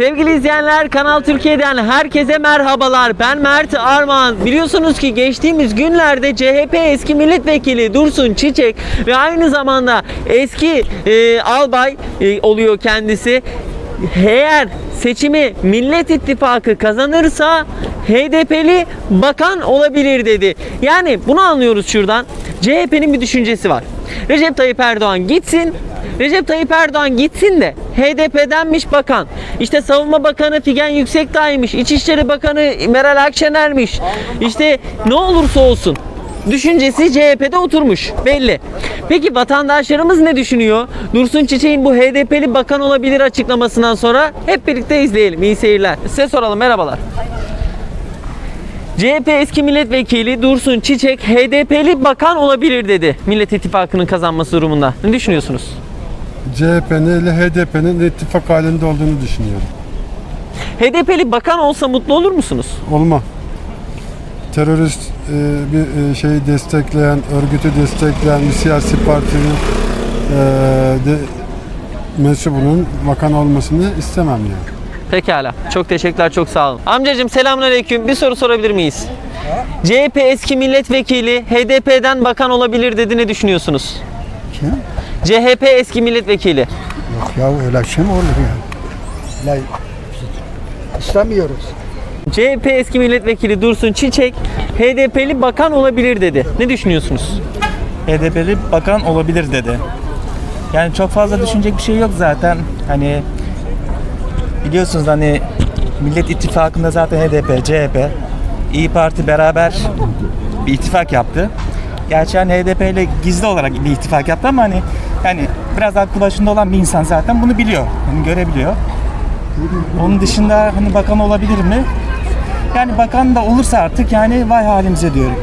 Sevgili izleyenler Kanal Türkiye'den herkese merhabalar. Ben Mert Armağan. Biliyorsunuz ki geçtiğimiz günlerde CHP eski milletvekili Dursun Çiçek ve aynı zamanda eski e, albay e, oluyor kendisi. Eğer seçimi Millet İttifakı kazanırsa HDP'li bakan olabilir dedi. Yani bunu anlıyoruz şuradan. CHP'nin bir düşüncesi var. Recep Tayyip Erdoğan gitsin, Recep Tayyip Erdoğan gitsin de HDP'denmiş bakan. İşte Savunma Bakanı Figen Yüksekdağ'ymış. İçişleri Bakanı Meral Akşener'miş. İşte ne olursa olsun düşüncesi CHP'de oturmuş belli. Peki vatandaşlarımız ne düşünüyor? Dursun Çiçek'in bu HDP'li bakan olabilir açıklamasından sonra hep birlikte izleyelim. İyi seyirler. Size soralım merhabalar. CHP eski milletvekili Dursun Çiçek HDP'li bakan olabilir dedi. Millet İttifakı'nın kazanması durumunda. Ne düşünüyorsunuz? CHP'nin ile HDP'nin ittifak halinde olduğunu düşünüyorum. HDP'li bakan olsa mutlu olur musunuz? Olma. Terörist e, bir e, şeyi destekleyen, örgütü destekleyen bir siyasi partinin e, de, mensubunun bakan olmasını istemem yani. Pekala. Çok teşekkürler. Çok sağ olun. Amcacığım selamünaleyküm. Bir soru sorabilir miyiz? CHP eski milletvekili HDP'den bakan olabilir dedi. Ne düşünüyorsunuz? Kim? CHP eski milletvekili. Yok ya öyle şey mi olur ya? Öyle istemiyoruz. CHP eski milletvekili Dursun Çiçek HDP'li bakan olabilir dedi. Ne düşünüyorsunuz? HDP'li bakan olabilir dedi. Yani çok fazla düşünecek bir şey yok zaten. Hani biliyorsunuz hani Millet İttifakı'nda zaten HDP, CHP, İyi Parti beraber bir ittifak yaptı. Gerçi hani HDP ile gizli olarak bir ittifak yaptı ama hani yani biraz aklı başında olan bir insan zaten bunu biliyor. Hani görebiliyor. Onun dışında hani bakan olabilir mi? Yani bakan da olursa artık yani vay halimize diyorum.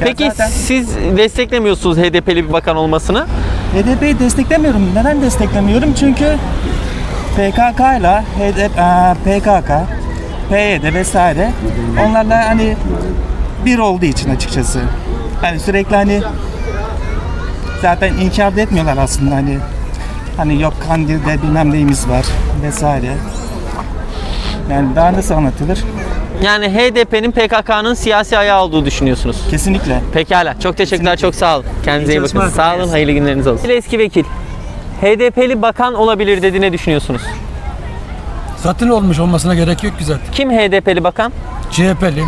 Ya Peki zaten- siz desteklemiyorsunuz HDP'li bir bakan olmasını? HDP'yi desteklemiyorum. Neden desteklemiyorum? Çünkü PKK ile HDP, aa, PKK, PYD vesaire onlarla hani bir olduğu için açıkçası. Hani sürekli hani zaten inkar da etmiyorlar aslında hani hani yok Kandil'de bilmem neyimiz var vesaire. Yani daha nasıl anlatılır? Yani HDP'nin PKK'nın siyasi ayağı olduğu düşünüyorsunuz. Kesinlikle. Pekala. Çok teşekkürler. Çok sağ olun. Kendinize iyi İyi bakın. Sağ olun. Hayırlı günleriniz olsun. Eski vekil. HDP'li bakan olabilir dedi. Ne düşünüyorsunuz? Zaten olmuş olmasına gerek yok ki zaten. Kim HDP'li bakan? CHP'li.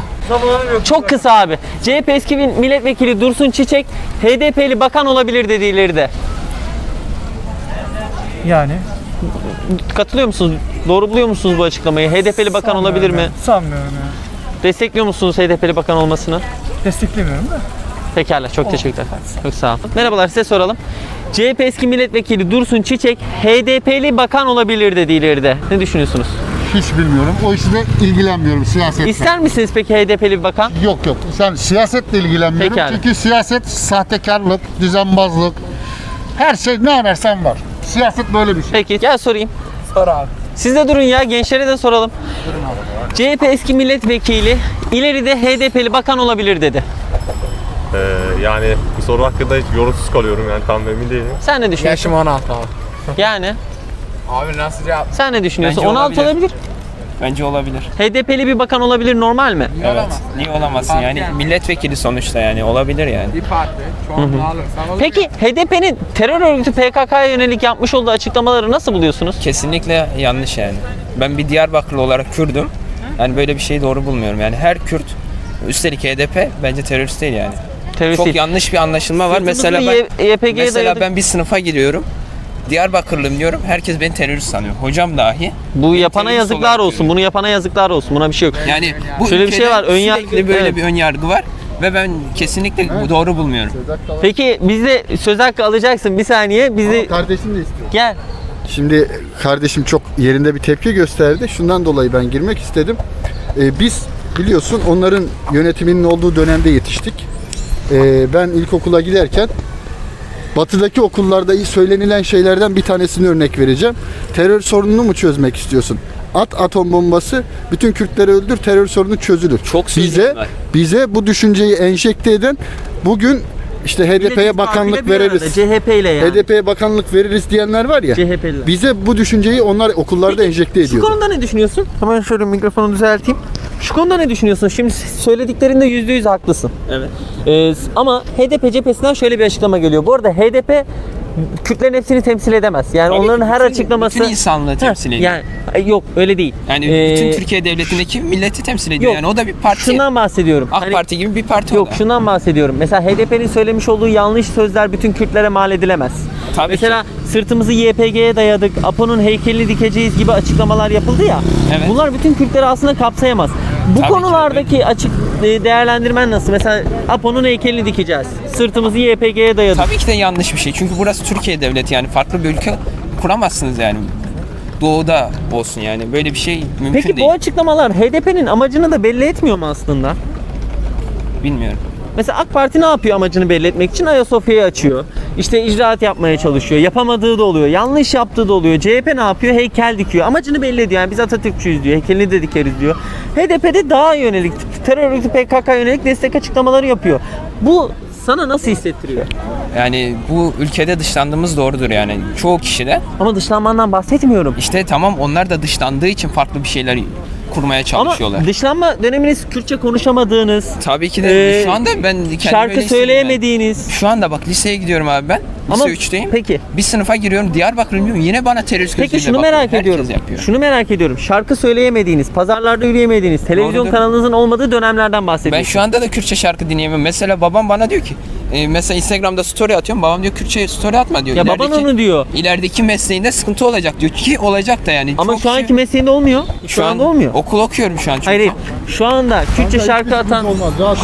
Çok kısa abi. CHP eski milletvekili Dursun Çiçek HDP'li bakan olabilir dedi ileride. Yani Katılıyor musunuz? Doğru buluyor musunuz bu açıklamayı? HDP'li bakan olabilir mi? sanmıyorum ya. Destekliyor musunuz HDP'li bakan olmasını? Desteklemiyorum da. Pekala. Çok teşekkürler. Çok sağ olun. Merhabalar size soralım. CHP eski milletvekili Dursun Çiçek HDP'li bakan olabilir dedi ileride. Ne düşünüyorsunuz? Hiç bilmiyorum. O işle ilgilenmiyorum siyasetle. İster misiniz peki HDP'li bir bakan? Yok yok. Sen siyasetle ilgilenmiyorum. Pekala. Çünkü siyaset sahtekarlık, düzenbazlık. Her şey ne ararsan var. Siyaset böyle bir şey. Peki gel sorayım. Sor abi. Siz de durun ya gençlere de soralım. CHP eski milletvekili ileride HDP'li bakan olabilir dedi. Ee, yani bu soru hakkında hiç yorumsuz kalıyorum yani tam emin değilim. Sen ne düşünüyorsun? Yaşım 16 abi. Yani Abi nasıl cevap? sen ne düşünüyorsun? Bence 16 olabilir. olabilir. Bence olabilir. HDP'li bir bakan olabilir normal mi? Evet. Niye olamasın yani? Milletvekili sonuçta yani olabilir yani. Bir parti. Çoğunluğu alırsan olur. Peki HDP'nin terör örgütü PKK'ya yönelik yapmış olduğu açıklamaları nasıl buluyorsunuz? Kesinlikle yanlış yani. Ben bir Diyarbakırlı olarak Kürdüm. Yani böyle bir şeyi doğru bulmuyorum. Yani her Kürt üstelik HDP bence terörist değil yani. Terörist Çok değil. yanlış bir anlaşılma var. Mesela ben YPG'ye mesela dayadık. ben bir sınıfa giriyorum. Diyarbakırlıyım diyorum. Herkes beni terörist sanıyor. Hocam dahi. Bu yapana yazıklar olsun. Bunu yapana yazıklar olsun. Buna bir şey yok. Yani bu Şöyle bir şey var, ön yargı- böyle evet. bir ön yargı var ve ben kesinlikle bu doğru bulmuyorum. Peki bizde söz hakkı alacaksın. Bir saniye. Bizi Kardeşim de istiyor. gel. Şimdi kardeşim çok yerinde bir tepki gösterdi. Şundan dolayı ben girmek istedim. Ee, biz biliyorsun onların yönetiminin olduğu dönemde yetiştik. Ee, ben ilkokula giderken batıdaki okullarda söylenilen şeylerden bir tanesini örnek vereceğim. Terör sorununu mu çözmek istiyorsun? At atom bombası, bütün Kürtleri öldür, terör sorunu çözülür. Çok bize bize bu düşünceyi enjekte eden bugün işte HDP'ye bakanlık veririz. CHP ile yani. HDP'ye bakanlık veririz diyenler var ya. CHP'liler. Bize bu düşünceyi onlar okullarda enjekte Şu ediyor. konuda ne düşünüyorsun? Hemen şöyle mikrofonu düzelteyim. Şu konuda ne düşünüyorsun? Şimdi söylediklerinde yüzde yüz haklısın. Evet. ama HDP cephesinden şöyle bir açıklama geliyor. Bu arada HDP Kürtlerin hepsini temsil edemez. Yani Tabii onların ki her bütün- açıklaması... bütün insanlığı temsil ediyor. Yani yok öyle değil. Yani Ee, bütün Türkiye devletindeki milleti temsil ediyor. yok. Yani o da bir parti. Şundan bahsediyorum. AK Hani- Parti gibi bir parti Yok o da. şundan bahsediyorum. Mesela HDP'nin söylemiş olduğu yanlış sözler bütün Kürtlere mal edilemez. Tabii Mesela sırtımızı YPG'ye dayadık, APO'nun heykelini dikeceğiz gibi açıklamalar yapıldı ya. Evet. Bunlar bütün Kürtleri aslında kapsayamaz. Bu Tabii ki, konulardaki açık e, değerlendirmen nasıl? Mesela APO'nun heykelini dikeceğiz. Sırtımızı YPG'ye dayadık. Tabii ki de yanlış bir şey. Çünkü burası Türkiye devleti yani farklı bir ülke kuramazsınız yani. Doğuda olsun yani. Böyle bir şey mümkün Peki değil. bu açıklamalar HDP'nin amacını da belli etmiyor mu aslında? Bilmiyorum. Mesela AK Parti ne yapıyor amacını belli etmek için? Ayasofya'yı açıyor. İşte icraat yapmaya çalışıyor. Yapamadığı da oluyor. Yanlış yaptığı da oluyor. CHP ne yapıyor? Heykel dikiyor. Amacını belli ediyor. Yani biz Atatürkçüyüz diyor. Heykelini de dikeriz diyor. HDP'de daha yönelik, terör örgütü PKK yönelik destek açıklamaları yapıyor. Bu sana nasıl hissettiriyor? Yani bu ülkede dışlandığımız doğrudur yani. Çoğu kişi de. Ama dışlanmandan bahsetmiyorum. İşte tamam onlar da dışlandığı için farklı bir şeyler kurmaya çalışıyorlar. Ama dışlanma döneminiz Kürtçe konuşamadığınız, Tabii ki de Ee, şu anda ben kendim şarkı söyleyemediğiniz. ben. Şu anda bak liseye gidiyorum abi ben. Lise Ama 3'teyim. peki. Bir sınıfa giriyorum Diyarbakır'ım diyorum yine bana terörist gözüyle Peki şunu bakıyor. merak Herkes ediyorum. yapıyor. Şunu merak ediyorum. Şarkı söyleyemediğiniz, pazarlarda yürüyemediğiniz, televizyon Doğrudur. kanalınızın olmadığı dönemlerden Ben bahsediyorum. şu anda da Kürtçe şarkı dinleyemem. Mesela babam bana diyor ki e, mesela Instagram'da story atıyorum. Babam diyor Kürtçe story atma diyor. Ya baban İlerideki- onu diyor. İlerideki mesleğinde sıkıntı olacak diyor ki olacak da yani. Ama Çok şu anki kişi- mesleğinde olmuyor. Şu, anda olmuyor. Okul okuyorum şu an çünkü. Hayır, hayır. Şu anda Kürtçe şarkı atan,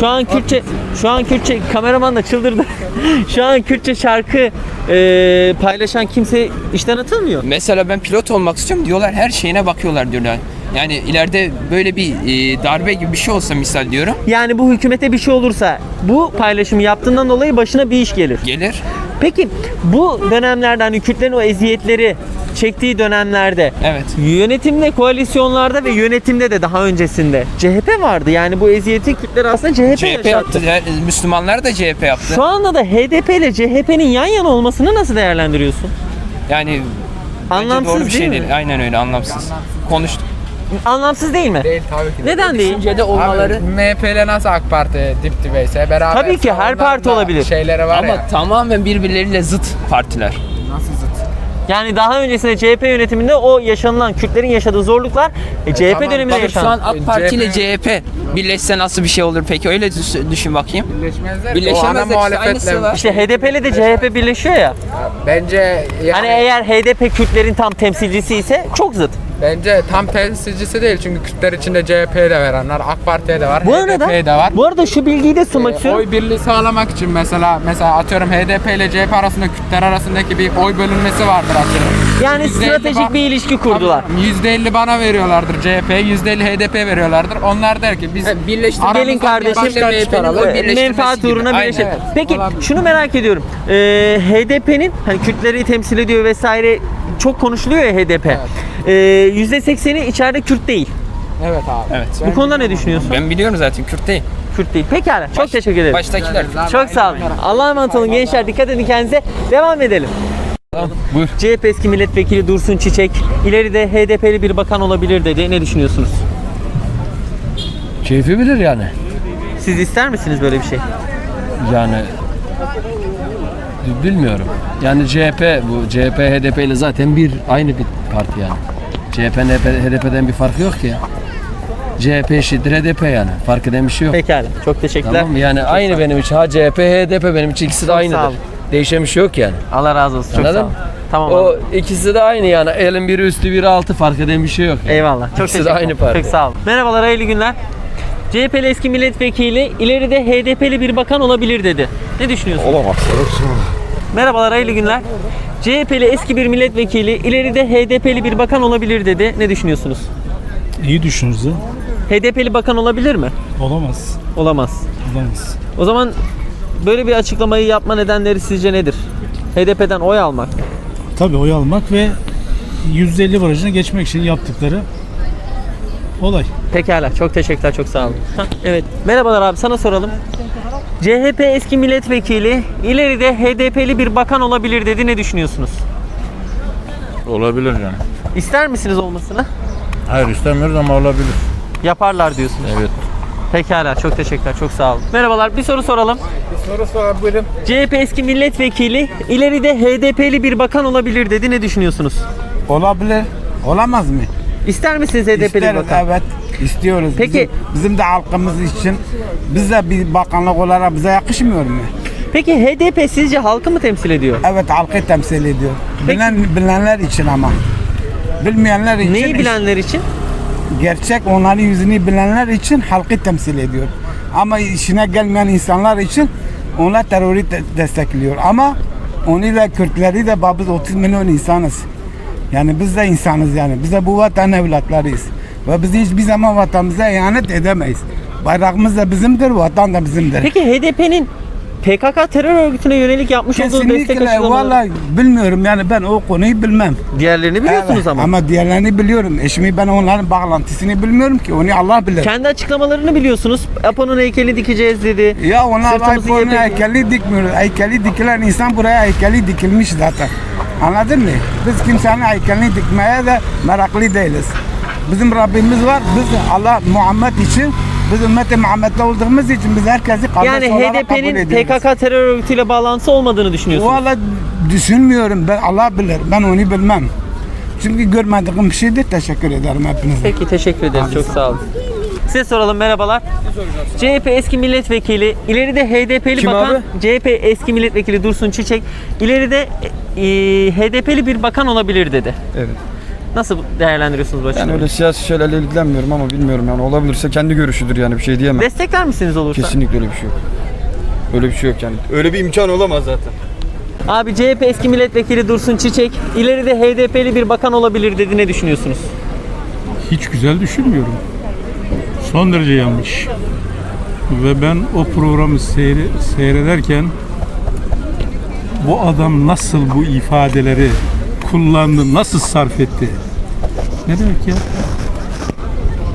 şu an Kürtçe, şu an Kürtçe kameraman da çıldırdı. şu an Kürtçe şarkı e, paylaşan kimse işten atılmıyor. Mesela ben pilot olmak istiyorum diyorlar her şeyine bakıyorlar diyorlar. Yani ileride böyle bir e, darbe gibi bir şey olsa misal diyorum Yani bu hükümete bir şey olursa bu paylaşımı yaptığından dolayı başına bir iş gelir. gelir. Peki bu dönemlerde hani Kürtlerin o eziyetleri çektiği dönemlerde Evet. yönetimde, koalisyonlarda ve yönetimde de daha öncesinde CHP vardı. Yani bu eziyeti Kürtler aslında CHP, CHP yaşattı. yaptı. her- Müslümanlar da CHP yaptı. Şu anda da HDP ile CHP'nin yan yana olmasını nasıl değerlendiriyorsun? Yani bence Anlamsız doğru bir şey değil değil. mi? Aynen öyle anlamsız. Konuştuk. Anlamsız değil mi? Değil tabii ki. de. Neden değil? Düşüncede Abi, MHP ile nasıl AK Parti dip dibeyse beraber. Tabii ki, her parti olabilir. Şeyleri var Ama ya. tamamen birbirleriyle zıt partiler. Nasıl zıt? Yani daha öncesinde CHP yönetiminde o yaşanılan Kürtlerin yaşadığı zorluklar e, CHP tamam, döneminde bakın Şu an yaşandı. AK Parti ile CHP birleşse nasıl bir şey olur peki? Öyle düş- düşün bakayım. Birleşmezler. Birleşemezler işte, aynısı var. İşte HDP ile de CHP birleşiyor ya. Bence yani, Hani eğer HDP Kürtlerin tam temsilcisi ise çok zıt. Bence tam temsilcisi değil çünkü Kürtler içinde CHP'ye de verenler, AK Parti'ye de var, Bu arada HDP'ye de var. bu arada şu bilgiyi de sunmak Ee, istiyorum. Oy birliği sağlamak için mesela mesela atıyorum HDP ile CHP arasında Kürtler arasındaki bir oy bölünmesi vardır atıyorum. Yani %50 stratejik ba- bir ilişki kurdular. Tabii, %50 bana veriyorlardır CHP, %50 HDP veriyorlardır. Onlar der ki biz birleştir- aramızdan Gelin bir kardeşim başkan çıkaralım. oy birleştirmesi menfaat gibi. uğruna Aynen. birleşelim. Evet, Peki olabilir. şunu merak ediyorum. Ee, HDP'nin hani Kürtleri temsil ediyor vesaire çok konuşuluyor ya HDP. Ee, %80'i içeride Kürt değil. Evet abi. Evet. Bu konuda ne düşünüyorsun? Ben biliyorum zaten Kürt değil. Kürt değil. Pekala. Çok teşekkür ederim. Baştakiler. Çok sağ olun. Allah'a emanet olun gençler. Dikkat edin kendinize. Devam edelim. Buyur. CHP eski milletvekili Dursun Çiçek ileride HDP'li bir bakan olabilir dedi. Ne düşünüyorsunuz? Keyfi bilir yani. Siz ister misiniz böyle bir şey? Yani bilmiyorum. Yani CHP bu CHP HDP ile zaten bir aynı bir parti yani. CHP HDP'den bir farkı yok ki. CHP eşittir HDP yani. Fark eden bir şey yok. Pekala. Çok teşekkürler. Tamam? Yani aynı benim için. Ha CHP, HDP benim için ikisi de Çok sağ aynıdır. olun. Değişen bir şey yok yani. Allah razı olsun. Çok Anladın sağ olun. Tamam. O abi. ikisi de aynı yani. Elin biri üstü biri altı fark eden bir şey yok. Yani. Eyvallah. Çok İkisi de teşekkür aynı parti. Çok sağ olun. Merhabalar, hayırlı günler. CHP'li eski milletvekili ileride HDP'li bir bakan olabilir dedi. Ne düşünüyorsun? Olamaz. Merhabalar, hayırlı günler. CHP'li eski bir milletvekili ileride HDP'li bir bakan olabilir dedi. Ne düşünüyorsunuz? İyi düşünürüz. HDP'li bakan olabilir mi? Olamaz. Olamaz. Olamaz. O zaman böyle bir açıklamayı yapma nedenleri sizce nedir? HDP'den oy almak. Tabii oy almak ve %50 barajına geçmek için yaptıkları olay. Pekala. Çok teşekkürler. Çok sağ olun. Hah, evet. Merhabalar abi. Sana soralım. CHP eski milletvekili ileride HDP'li bir bakan olabilir dedi. Ne düşünüyorsunuz? Olabilir yani. İster misiniz olmasını? Hayır istemiyoruz ama olabilir. Yaparlar diyorsunuz. Evet. Pekala çok teşekkürler çok sağ olun. Merhabalar bir soru soralım. Soru sor buyurun. CHP eski milletvekili ileride HDP'li bir bakan olabilir dedi. Ne düşünüyorsunuz? Olabilir. Olamaz mı? İster misiniz HDP'li İsteriz, bakan? evet. istiyoruz. Peki- Bizim, bizim de halkımız için biz de bir bakanlık olarak bize yakışmıyor mu? Peki HDP sizce halkı mı temsil ediyor? Evet halkı temsil ediyor. Bilen, bilenler için ama. Bilmeyenler için Neyi bilenler için? gerçek onların yüzünü bilenler için halkı temsil ediyor. Ama işine gelmeyen insanlar için onlar terörü de- destekliyor. Ama onu da Kürtleri de biz 30 milyon insanız. Yani biz de insanız yani. Biz de bu vatan evlatlarıyız. Ve biz hiçbir zaman vatanımıza ihanet edemeyiz. Bayrağımız da bizimdir, vatan da bizimdir. Peki HDP'nin PKK terör örgütüne yönelik yapmış olduğu destek Kesinlikle açıklamaları. vallahi bilmiyorum yani ben o konuyu bilmem. Diğerlerini biliyorsunuz Evet, ama. Ama diğerlerini biliyorum. Eşimi ben onların bağlantısını bilmiyorum ki. Onu Allah bilir. Kendi açıklamalarını biliyorsunuz. Apo'nun heykeli dikeceğiz dedi. Ya onlar Sırtımızı iPhone'un yepe- heykeli dikmiyor. Heykeli dikilen insan buraya heykeli dikilmiş zaten. Anladın mı? Biz kimsenin heykelini dikmeye de meraklı değiliz. Bizim Rabbimiz var. Biz Allah Muhammed için biz ümmeti Muhammed'de olduğumuz için biz herkesi kardeş Yani olarak kabul HDP'nin ediyoruz. PKK terör örgütüyle bağlantısı olmadığını düşünüyorsunuz. Valla düşünmüyorum. Ben Allah bilir. Ben onu bilmem. Çünkü görmediğim bir şeydir. Teşekkür ederim hepinize. Peki teşekkür ederiz. Çok sağ olun. Size soralım merhabalar. CHP eski milletvekili, ileride HDP'li Kim bakan, abi? CHP eski milletvekili Dursun Çiçek, ileride e, HDP'li bir bakan olabilir dedi. Evet. Nasıl değerlendiriyorsunuz bu Yani açıklamayı? öyle siyasi şeylerle ilgilenmiyorum ama bilmiyorum yani olabilirse kendi görüşüdür yani bir şey diyemem. Destekler misiniz olursa? Kesinlikle öyle bir şey yok. Öyle bir şey yok yani. Öyle bir imkan olamaz zaten. Abi CHP eski milletvekili Dursun Çiçek, ileride HDP'li bir bakan olabilir dedi. Ne düşünüyorsunuz? Hiç güzel düşünmüyorum. Son derece yanlış. Ve ben o programı seyre- seyrederken bu adam nasıl bu ifadeleri kullandı, nasıl sarf etti? Ne demek ya?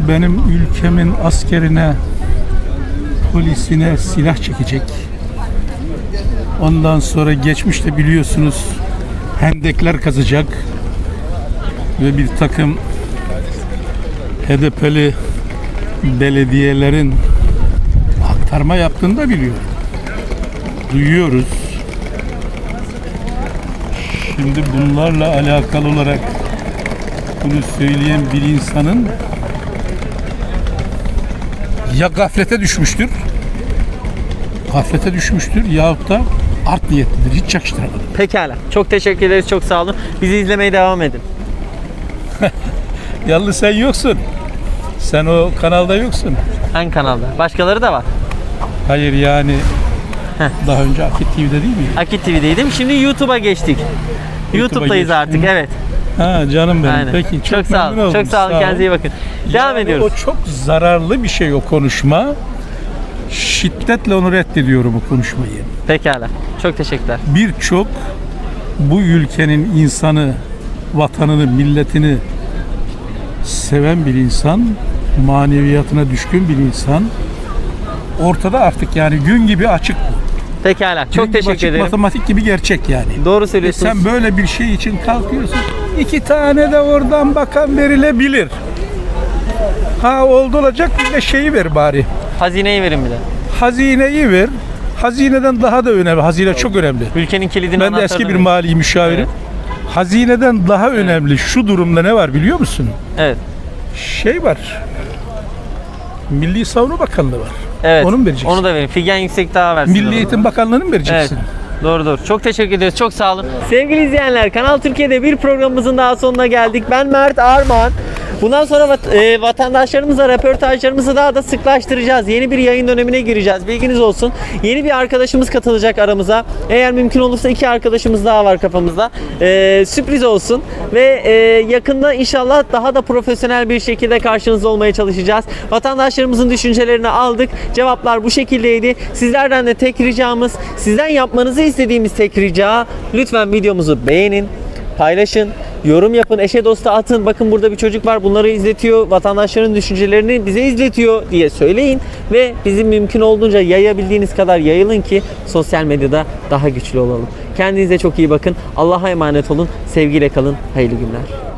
Benim ülkemin askerine, polisine silah çekecek. Ondan sonra geçmişte biliyorsunuz hendekler kazacak ve bir takım HDP'li belediyelerin aktarma yaptığını da biliyor. Duyuyoruz. Şimdi bunlarla alakalı olarak bunu söyleyen bir insanın ya gaflete düşmüştür, gaflete düşmüştür yahut da art niyetlidir. Hiç yakıştıramadım. Pekala. Çok teşekkür ederiz. Çok sağ olun. Bizi izlemeye devam edin. Yalnız sen yoksun. Sen o kanalda yoksun. Hangi kanalda? Başkaları da var. Hayır yani daha önce Akit TV'de değil mi? Akit TV'deydim. Şimdi YouTube'a geçtik. YouTube'dayız geçtin. artık. Evet. Ha canım benim. Aynen. Peki çok, çok, sağ olun. Çok sağ olun. ol. Kendinize iyi bakın. Devam Yani ediyoruz. O çok zararlı bir şey o konuşma. Şiddetle onu reddediyorum o konuşmayı. Pekala. Çok teşekkürler. Birçok bu ülkenin insanı, vatanını, milletini seven bir insan, maneviyatına düşkün bir insan ortada artık yani gün gibi açık. Pekala. Gün Çok gibi teşekkür açık, ederim. Matematik gibi gerçek yani. Doğru E söylüyorsunuz. sen böyle bir şey için kalkıyorsun. İki tane de oradan bakan verilebilir. Ha oldu olacak bir de şeyi ver bari. Hazineyi verin bir de. Hazineyi ver. Hazineden daha da önemli. Hazine çok önemli. Ülkenin kilidini Ben de eski bir mali müşavirim. Hazineden daha önemli şu durumda ne var biliyor musun? Evet. Şey var. Milli Savunma Bakanlığı var. Evet. Onu mu vereceksin? Onu da verin. Figen Yüksek daha versin. Milli. Eğitim Bakanlığı'nı mı vereceksin? Evet. Doğru doğru. Çok teşekkür ederiz. Çok sağ olun. Sevgili izleyenler Kanal Türkiye'de bir programımızın daha sonuna geldik. Ben Mert Armağan. Bundan sonra vat- e, vatandaşlarımızla röportajlarımızı daha da sıklaştıracağız. Yeni bir yayın dönemine gireceğiz. Bilginiz olsun. Yeni bir arkadaşımız katılacak aramıza. Eğer mümkün olursa iki arkadaşımız daha var kafamızda. E, sürpriz olsun. Ve e, yakında inşallah daha da profesyonel bir şekilde karşınızda olmaya çalışacağız. Vatandaşlarımızın düşüncelerini aldık. Cevaplar bu şekildeydi. Sizlerden de tek ricamız, sizden yapmanızı istediğimiz tek rica lütfen videomuzu beğenin, paylaşın Yorum yapın, eşe dosta atın. Bakın burada bir çocuk var bunları izletiyor. Vatandaşların düşüncelerini bize izletiyor diye söyleyin. Ve bizim mümkün olduğunca yayabildiğiniz kadar yayılın ki sosyal medyada daha güçlü olalım. Kendinize çok iyi bakın. Allah'a emanet olun. Sevgiyle kalın. Hayırlı günler.